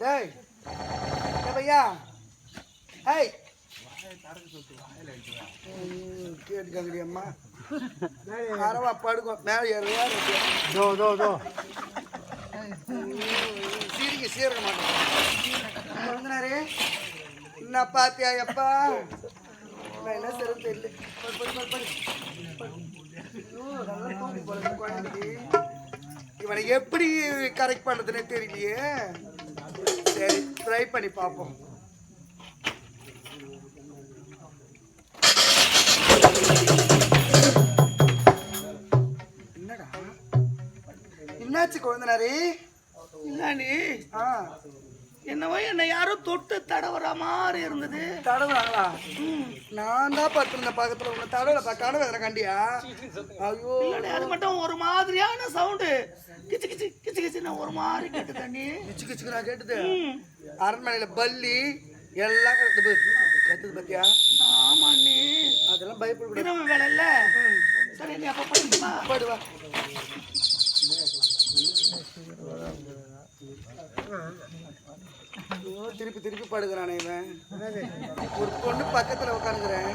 டேய் ஏ பையா? ஹேய். ம், கேட்டுக்கங்கடி அம்மா. அரவா படுக்கும் மேலே ஏறுவா தோ தோ சீரக மாட்டோம் குழந்தனாரே என்ன பாத்தியா எப்பா? என்ன செய்யறது தெரியல. இவனை எப்படி கரெக்ட் பண்றதுன்னே தெரியலையே. சரி ட்ரை பண்ணி பார்ப்போம். என்னடா? என்னாச்சு குழந்தனாரே? இல்லாண்டி ஆ. என்னவோ என்ன யாரோ தொட்டு தடவற மாதிரி இருந்தது. தடவுறாங்களா? நான் தான் பார்த்துருந்தேன் பக்கத்துல உன்னை தடவை கடவை எதனா கண்டியா? ஐயோ. அது மட்டும் ஒரு மாதிரியான சவுண்டு. கிச்சு கிச்சு கிச்சு கிச்சுன்னு ஒரு மாதிரி கேட்டு தண்ணி கிச்சு கிச்சுக்கு நான் கேட்டது அரண்மனையில பல்லி எல்லாம் கத்துது கத்துது பத்தியா? ஆமா நீ அதெல்லாம் பயப்படக்கூடாது வேலை இல்ல. சரி நீ அப்ப ஐயோ, திருப்பி திருப்பி படுக்கிறானே இவன். ஒரு பொண்ணு பக்கத்துல உட்காந்துக்கிறேன்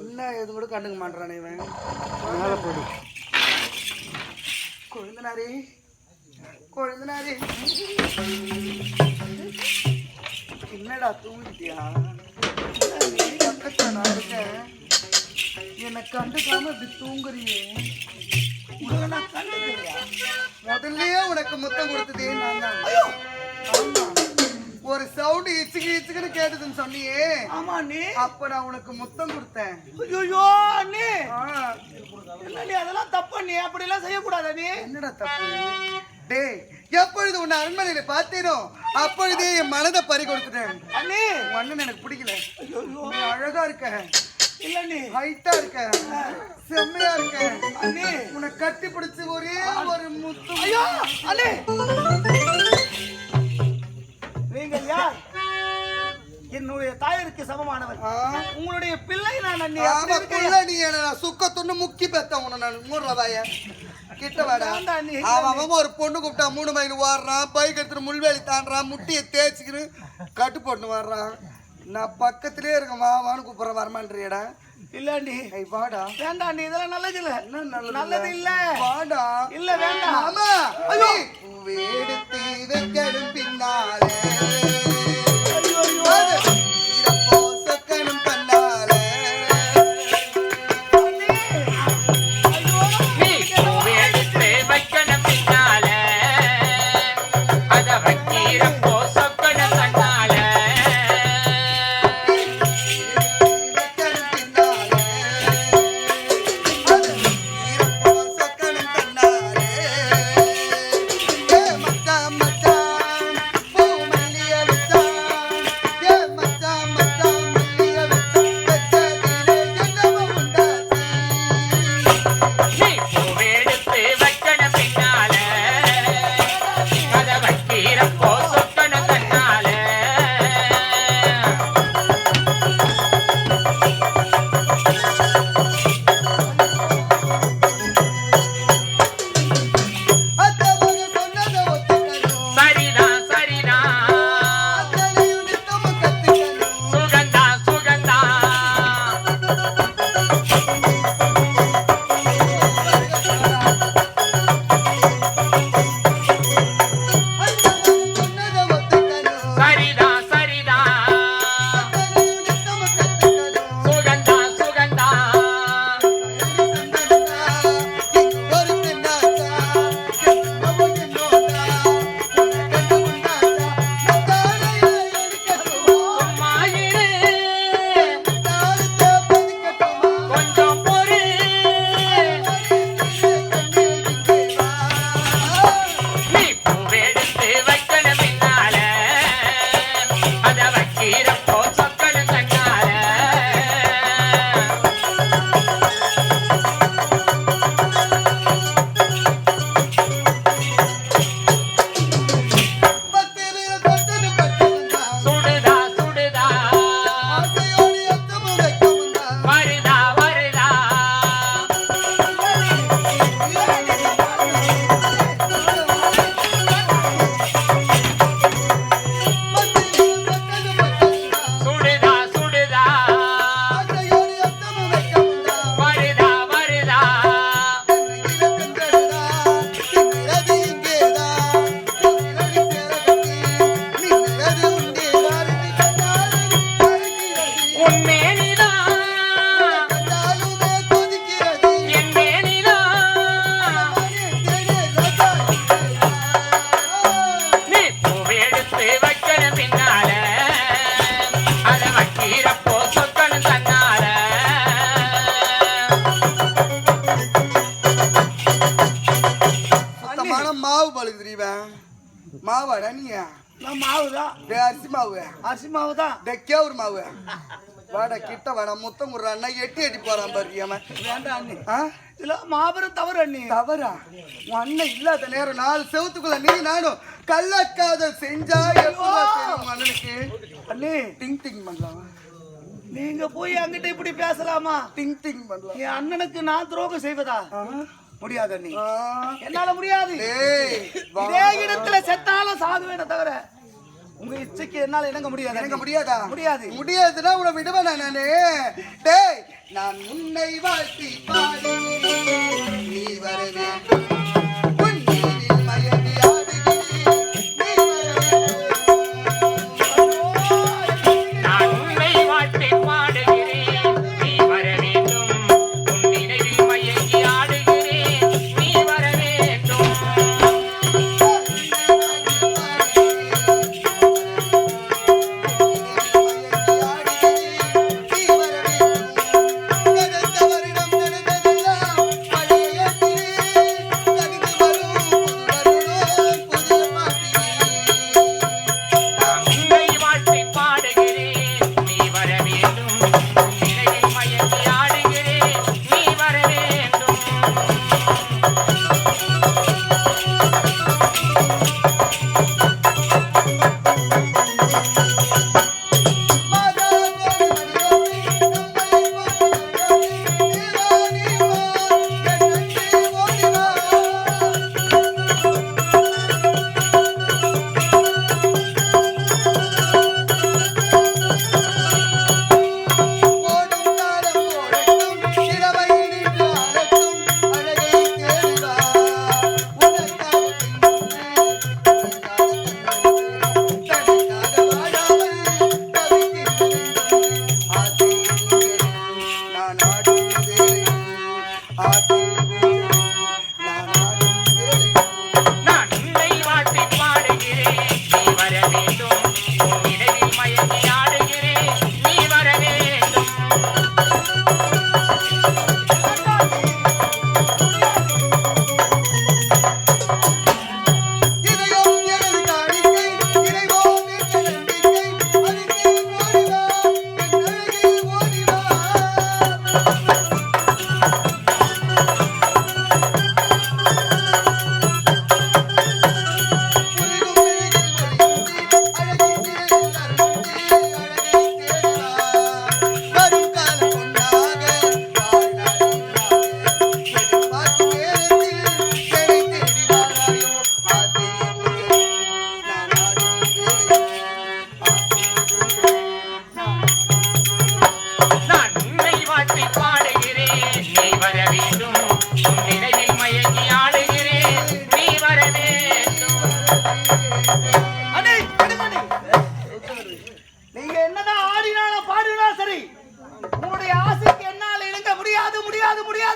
என்ன எது கூட கண்டுக்க மாட்டானே இவன். மேலே போடு. கொழுந்தனாரி கொழுந்தனாரி. என்னடா தூங்கிட்டியா? நான் இருக்கேன் என்னை கண்டுக்காம இப்படி தூங்குறியே? முதல்லயே உனக்கு முத்தம் கொடுத்ததே நான் தான் ஒரு சவுண்டு இச்சுக்கு இச்சுக்குன்னு கேட்டதுன்னு சொன்னியே. ஆமா நீ அப்ப நான் உனக்கு முத்தம் கொடுத்தேன். ஐயோ நீ ஆ, இல்லடி அதெல்லாம் தப்பு நீ அப்படி எல்லாம் செய்யக்கூடாது நீ என்னடா தப்பு? டேய் எப்பொழுது உன்னை அரண்மனையில பார்த்தேனோ அப்பொழுதே என் மனதை பறி கொடுத்துட்டேன். அண்ணி. உன் அண்ணன் எனக்கு பிடிக்கல. நீ அழகா இருக்க. இல்ல நீ. ஹைட்டா இருக்க. செம்மையா இருக்க. அண்ணி உன்னை கட்டி பிடிச்சு ஒரே ஒரு முத்து. ஐயோ அண்ணே. நீங்கள் யார்? என்னுடைய தாயருக்கு சமமானவர். உங்களுடைய பிள்ளை நான் அண்ணே. ஆமா புள்ள நீ என்ன சுக்க துண்ணு முக்கி பெத்த உன்னை நான் மூடுற வாய கிட்ட வாடா. அவன் ஒரு பொண்ணு கூப்பிட்டா மூணு மைல் ஓடுறான் பைக் எடுத்துட்டு முள்வேலி தாண்டுறான் முட்டியை தேய்ச்சிக்கின்னு கட்டு போட்டு வர்றான். நான் பக்கத்திலே இருக்க வா வான்னு கூப்பிடுற வரமான்றியடா இல்லண்டி. வாடா. வேண்டாம் நீ இதெல்லாம் நல்லது இல்ல. நல்லது இல்ல? வாடா. இல்ல வேண்டாம். மாமா ஐயோ. மாவாடா நீ நான் மாவு தான் அரிசி மாவு. அரிசி மாவு தான் கேவுரு மாவு. வாடா கிட்ட வாடா முத்தம் ஒரு அண்ணா எட்டி எட்டி போறான் பாரு வேண்டாம் அண்ணி. இதுல மாபெரும் தவறு அண்ணி. தவறா? உன் அண்ணன் இல்லாத நேரம் நாலு செவத்துக்குள்ள நீ நானும் கள்ளக்காதல் செஞ்சா உன் அண்ணனுக்கு? அண்ணி. டிங் டிங் பண்ணலாம் நீங்க போய் அங்கிட்ட இப்படி பேசலாமா? டிங் டிங் பண்ணலாம் என் அண்ணனுக்கு நான் துரோகம் செய்வதா? முடியாது அண்ணி. என்னால முடியாது. இதே இடத்துல செத்தாலும் சாகுவேன தவிர உங்க இச்சைக்கு என்னால இணங்க முடியாது? அண்ணி. முடியாதா? முடியாது. முடியாதுன்னா உன்னை விடுவேனா நானு. டேய் நான் உன்னை வாழ்த்தி பாடி.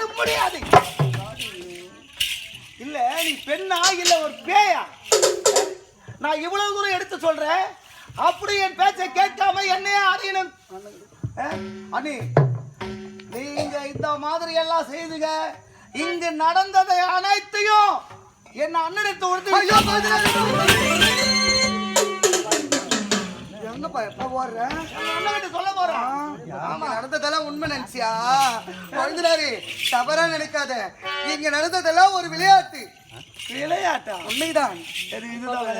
முடியாது முடியாது. இல்ல நீ பெண்ணா இல்ல ஒரு பேயா? நான் இவ்வளவு தூரம் எடுத்து சொல்றேன். அப்படி என் பேச்சை கேட்காம என்னையே அறியணும் அண்ணி நீங்க இந்த மாதிரி எல்லாம் செய்துங்க. இங்கு நடந்ததை அனைத்தையும் என் அண்ணனுக்கு ஐயோ, உறுதி பாத்துறாரு. என்னப்பா எப்ப ஓடுற அண்ணன்கிட்ட சொல்ல போறேன் ஆமா நடந்ததெல்லாம் உண்மை நினைச்சியா? குழந்தைனாரு தவறா நினைக்காத. இங்க நடந்ததெல்லாம் ஒரு விளையாட்டு. விளையாட்டா? உண்மைதான். சரி இதுதான்